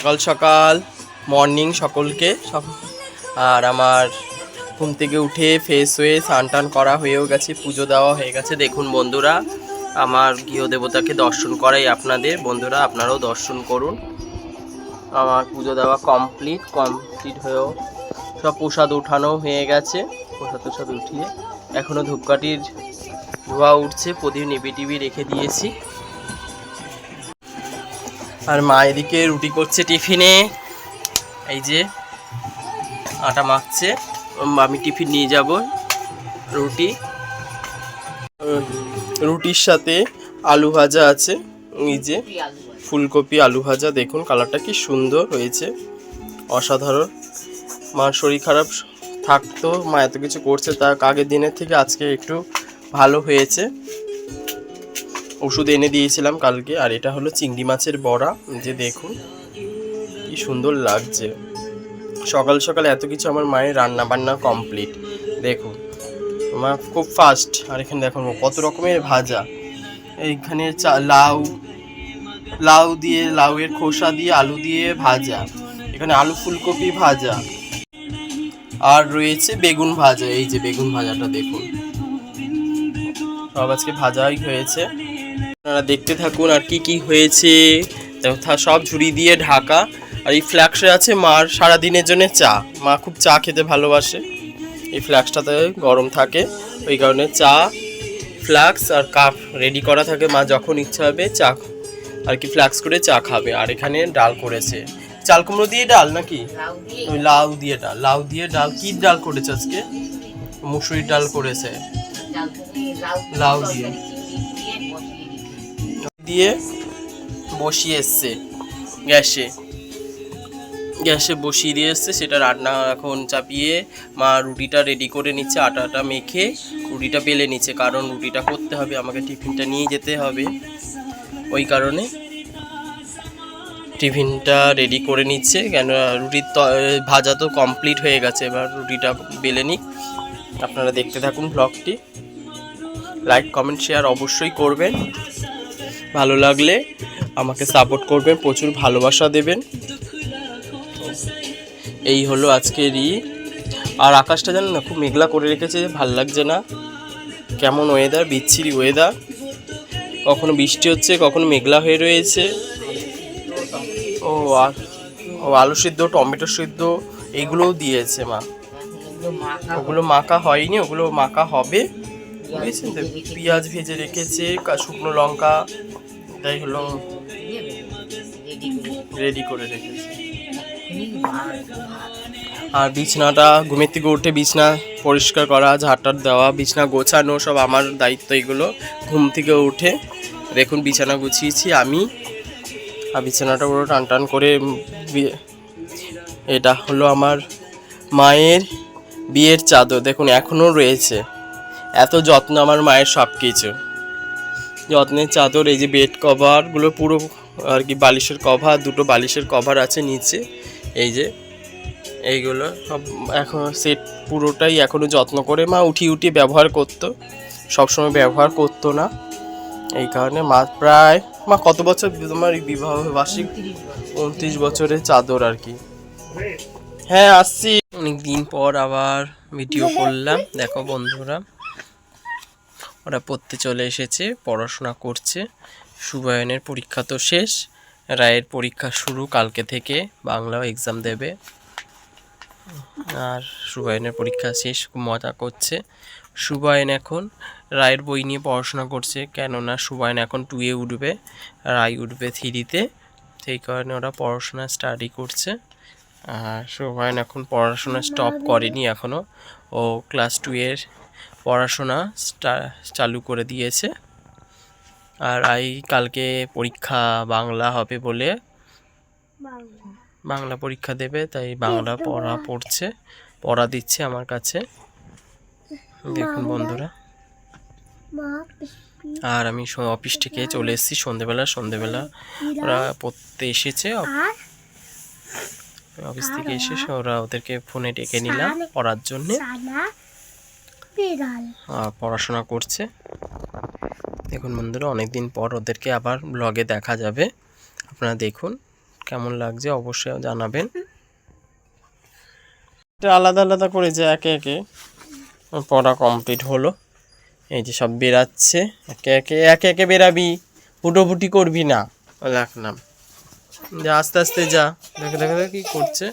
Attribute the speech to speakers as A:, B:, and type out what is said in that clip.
A: সকাল সকাল মর্নিং সকলকে সক- আর আমার ঘুম থেকে উঠে ফ্রেশ হয়ে স্নান টান করা হয়েও গেছে, পুজো দেওয়া হয়ে গেছে। দেখুন বন্ধুরা, আমার গৃহদেবতাকে দর্শন করাই আপনাদের। বন্ধুরা, আপনারাও দর্শন করুন। আমার পুজো দেওয়া কমপ্লিট কমপ্লিট হয়েও সব প্রসাদ উঠানো হয়ে গেছে। প্রসাদ টসাদ উঠিয়ে এখনও ধূপকাঠির ধোয়া উঠছে, প্রদীপ নিবি টিবি রেখে দিয়েছি। আর মা এদিকে রুটি করছে টিফিনে। এই যে, আটা মাখছে। আমি টিফিন নিয়ে যাব রুটি। রুটির সাথে আলু ভাজা আছে। এই যে, ফুলকপি, আলু ভাজা। দেখুন, কালারটা কি সুন্দর হয়েছে। অসাধারণ। মার শরীর খারাপ, থাকতো, মা এত কিছু করছে। তা আগের দিনের থেকে আজকে একটু ভালো হয়েছে। ওষুধ এনে দিয়েছিলাম কালকে, আর এটা হলো চিংড়ি মাছের বড়া। যে দেখুন, কি সুন্দর লাগছে। সকাল সকাল এত কিছু আমার মায়ের রান্না বান্না কমপ্লিট দেখুন আমার খুব ফাস্ট আর এখানে দেখুন, কত রকমের ভাজা। এইখানে চা, লাউ লাউ দিয়ে, লাউয়ের খোসা দিয়ে, আলু দিয়ে ভাজা। এখানে আলু ফুলকপি ভাজা। আর রয়েছে বেগুন ভাজা। এই যে বেগুন ভাজাটা দেখুন। সব আজকে ভাজাই হয়েছে। আপনারা দেখতে থাকুন আর কি কি হয়েছে। সব ঝুড়ি দিয়ে ঢাকা। আর এই ফ্ল্যাক্সে আছে মার সারা দিনের জন্য চা। মা খুব চা খেতে ভালোবাসে। এই ফ্ল্যাক্সটাতে গরম থাকে। ওই কারণে চা ফ্লাক্স আর কাপ রেডি করা থাকে মা যখন ইচ্ছা হবে চা আর কি ফ্লাক্স করে চা খাবে। আর এখানে ডাল করেছে। চাল কুমড়ো দিয়ে ডাল নাকি? ওই লাউ দিয়ে ডাল। লাউ দিয়ে ডাল। কি ডাল করেছে আজকে? মুসুরির ডাল করেছে।
B: লাউ
A: দিয়ে।
B: দিয়ে বসিয়ে।
A: এসছে গ্যাসে। গ্যাসে বসিয়ে দিয়ে এসছে, সেটা রান্না এখন চাপিয়ে মা রুটিটা রেডি করে নিচ্ছে, আটাটা মেখে রুটিটা বেলে নিচ্ছে, কারণ রুটিটা করতে হবে, আমাকে টিফিনটা নিয়ে যেতে হবে। ওই কারণে টিফিনটা রেডি করে নিচ্ছে কেন রুটির ভাজা তো কমপ্লিট হয়ে গেছে, এবার রুটিটা বেলে নিক। আপনারা দেখতে থাকুন ব্লগটি লাইক কমেন্ট শেয়ার অবশ্যই করবেন। ভালো লাগলে আমাকে সাপোর্ট করবেন, প্রচুর ভালোবাসা দেবেন। এই হলো আজকের ই আর আকাশটা জানেন না, খুব মেঘলা করে রেখেছে, ভালো লাগছে না। কেমন ওয়েদার বিচ্ছিরি ওয়েদার কখনো বৃষ্টি হচ্ছে, কখনো মেঘলা হয়ে রয়েছে। ও, আর ও, আলু সিদ্ধ, টমেটো সিদ্ধ, এগুলোও দিয়েছে মা। ওগুলো মাখা হয়নি, ওগুলো মাখা হবে। বুঝেছেন তো পেঁয়াজ ভেজে রেখেছে শুকনো লঙ্কা, তাই হলো
B: রেডি করে
A: রেখেছে। আর বিছনাটা, ঘুমের থেকে উঠে বিছনা পরিষ্কার করা, ঝাড়টার দেওয়া, বিছনা গোছানো, সব আমার দায়িত্ব এগুলো। ঘুম থেকে উঠে দেখুন বিছানা গুছিয়েছি আমি। আর বিছানাটা পুরো টান টান করে এটা হলো আমার মায়ের বিয়ের চাদর, দেখুন এখনও রয়েছে। এত যত্ন আমার মায়ের সব কিছু যত্নের চাদর, এই যে বেড কভারগুলো পুরো আর কি বালিশের কভার দুটো বালিশের কভার আছে নিচে। এই যে, এইগুলো সব এখন সেট পুরোটাই এখনও যত্ন করে মা উঠিয়ে উঠিয়ে ব্যবহার করতো। সবসময় ব্যবহার করতো না। এই কারণে মা প্রায়, মা কত বছর তোমার বিবাহ বার্ষিক? উনত্রিশ বছরের চাদর আর কি। হ্যাঁ আসছি। অনেক দিন পর আবার ভিডিও করলাম। দেখো বন্ধুরা। ওরা পড়তে চলে এসেছে, পড়াশোনা করছে। সুবায়নের পরীক্ষা তো শেষ। রায়ের পরীক্ষা শুরু কালকে থেকে, বাংলাও এক্সাম দেবে। আর সুবায়নের পরীক্ষা শেষ, মজা করছে। সুবায়ন এখন রায়ের বই নিয়ে পড়াশোনা করছে, কেননা সুবায়ন এখন টুয়ে উঠবে, রায় উঠবে থ্রিতে সেই কারণে ওরা পড়াশোনা স্টাডি করছে। আর সুবায়ন এখন পড়াশোনা স্টপ করেনি এখনও ও ক্লাস টুয়ের পড়াশোনা চালু করে দিয়েছে। আর আই কালকে পরীক্ষা বাংলা হবে বলে বাংলা। পরীক্ষা দেবে তাই বাংলা পড়া পড়ছে পড়া দিচ্ছে আমার কাছে। দেখুন বন্ধুরা। আর আমি অফিস থেকে চলে এসেছি সন্ধেবেলা সন্ধেবেলা ওরা পড়তে এসেছে। অফিস থেকে এসে ওরা? ওদেরকে ফোনে ডেকে নিলাম পড়ার জন্যে।
C: বিড়াল।
A: পড়াশোনা করছে। দেখুন বন্ধুরা, অনেকদিন পর ওদেরকে আবার ব্লগে দেখা যাবে। আপনারা দেখুন কেমন লাগছে, অবশ্যই জানাবেন। এটা আলাদা আলাদা করে যে একে একে পড়া কমপ্লিট হলো। এই যে সব বেরাচ্ছে, একে একে একে একে বেরাবি ফুটোফুটি করবি না। না যা আস্তে আস্তে যা, দেখে দেখে দেখে কি করছে।